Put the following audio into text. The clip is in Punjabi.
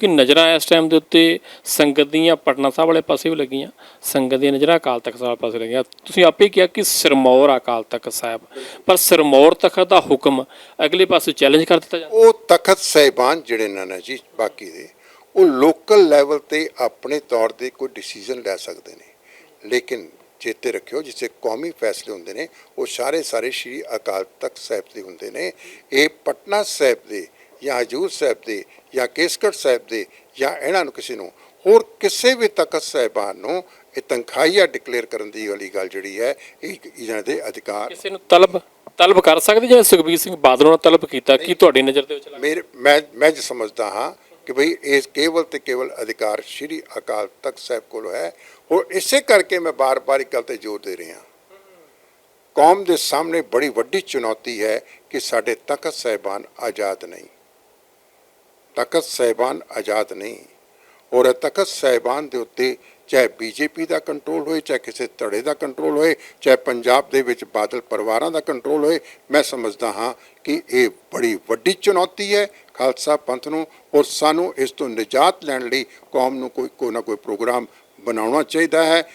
ਕਿ ਨਜ਼ਰਾਂ ਇਸ ਟਾਈਮ ਦੇ ਉੱਤੇ ਸੰਗਤ ਦੀਆਂ ਪਟਨਾ ਸਾਹਿਬ ਵਾਲੇ ਪਾਸੇ ਵੀ ਲੱਗੀਆਂ, ਸੰਗਤ ਦੀਆਂ ਨਜ਼ਰਾਂ ਅਕਾਲ ਤਖਤ ਸਾਹਿਬ ਪਾਸੇ ਲੱਗੀਆਂ। ਤੁਸੀਂ ਆਪੇ ਕਿਹਾ ਕਿ ਸਿਰਮੌਰ ਅਕਾਲ ਤਖਤ ਸਾਹਿਬ, ਪਰ ਸਿਰਮੌਰ ਤਖਤ ਦਾ ਹੁਕਮ ਅਗਲੇ ਪਾਸੇ ਚੈਲੰਜ ਕਰ ਦਿੱਤਾ ਜਾਂਦਾ। ਉਹ ਤਖਤ ਸਹਿਬਾਨ ਜਿਹੜੇ ਨੇ ਨਾ ਜੀ, ਬਾਕੀ ਦੇ, ਉਹ ਲੋਕਲ ਲੈਵਲ ਤੇ ਆਪਣੇ ਤੌਰ ਤੇ ਕੋਈ ਡਿਸੀਜਨ ਲੈ ਸਕਦੇ ਨੇ। ਲੇਕਿਨ ਚੇਤੇ ਰੱਖਿਓ, ਜਿੱਥੇ ਕੌਮੀ ਫੈਸਲੇ ਹੁੰਦੇ ਨੇ, ਉਹ ਸਾਰੇ ਸਾਰੇ ਸ਼੍ਰੀ ਅਕਾਲ ਤਖਤ ਸਾਹਿਬ ਦੇ ਹੁੰਦੇ ਨੇ। ਇਹ ਪਟਨਾ ਸਾਹਿਬ ਦੇ ਜਾਂ ਹਜੂਰ ਸਾਹਿਬ ਦੇ ਜਾਂ ਕੇਸਗੜ੍ਹ ਸਾਹਿਬ ਦੇ ਜਾਂ ਇਹਨਾਂ ਨੂੰ ਕਿਸੇ ਨੂੰ ਹੋਰ ਕਿਸੇ ਵੀ ਤਖਤ ਸਾਹਿਬਾਨ ਨੂੰ ਇਹ ਤਨਖਾਹੀਆ ਡਿਕਲੇਅਰ ਕਰਨ ਦੀ ਵਾਲੀ ਗੱਲ ਜਿਹੜੀ ਹੈ ਇਹ ਇਹਨਾਂ ਦੇ ਅਧਿਕਾਰ ਕਿਸੇ ਨੂੰ ਤਲਬ ਤਲਬ ਕਰ ਸਕਦੇ ਜਾਂ ਸੁਖਬੀਰ ਸਿੰਘ ਬਾਦਲ ਨੇ ਤਲਬ ਕੀਤਾ ਕਿ ਤੁਹਾਡੀ ਨਜ਼ਰ ਦੇ ਵਿੱਚ ਮੇਰੇ ਮੈਂ ਮੈਂ ਜੋ ਸਮਝਦਾ ਹਾਂ ਕਿ ਭਈ ਇਹ ਕੇਵਲ ਤੇ ਕੇਵਲ ਅਧਿਕਾਰ ਸ਼੍ਰੀ ਅਕਾਲ ਤਖਤ ਸਾਹਿਬ ਕੋਲ ਹੈ। ਔਰ ਇਸੇ ਕਰਕੇ ਮੈਂ ਬਾਰ-ਬਾਰ ਇੱਕ ਗੱਲ ਤੇ ਜ਼ੋਰ ਦੇ ਰਿਹਾ ਕੌਮ ਦੇ ਸਾਹਮਣੇ ਬੜੀ ਵੱਡੀ ਚੁਣੌਤੀ ਹੈ ਕਿ ਸਾਡੇ ਤਖਤ ਸਾਹਿਬਾਨ ਆਜ਼ਾਦ ਨਹੀਂ। ਤਖਤ ਸਾਹਿਬਾਨ ਆਜ਼ਾਦ ਨਹੀਂ। ਔਰ ਤਖਤ ਸਾਹਿਬਾਨ ਦੇ ਉੱਤੇ ਚਾਹੇ ਬੀਜੇਪੀ ਦਾ ਕੰਟਰੋਲ ਹੋਏ, ਚਾਹੇ ਕਿਸੇ ਧੜੇ ਦਾ ਕੰਟਰੋਲ ਹੋਏ, ਚਾਹੇ ਪੰਜਾਬ ਦੇ ਵਿੱਚ ਬਾਦਲ ਪਰਿਵਾਰਾਂ ਦਾ ਕੰਟਰੋਲ ਹੋਏ, ਮੈਂ ਸਮਝਦਾ ਹਾਂ ਕਿ ਇਹ ਬੜੀ ਵੱਡੀ ਚੁਣੌਤੀ ਹੈ। ਖਾਲਸਾ ਪੰਥ ਨੂੰ ਔਰ ਸਾਨੂੰ ਇਸ ਤੋਂ ਨਿਜਾਤ ਲੈਣ ਲਈ ਕੌਮ ਨੂੰ ਕੋਈ ਕੋਈ ਨਾ ਕੋਈ ਪ੍ਰੋਗਰਾਮ ਬਣਾਉਣਾ ਚਾਹੀਦਾ ਹੈ।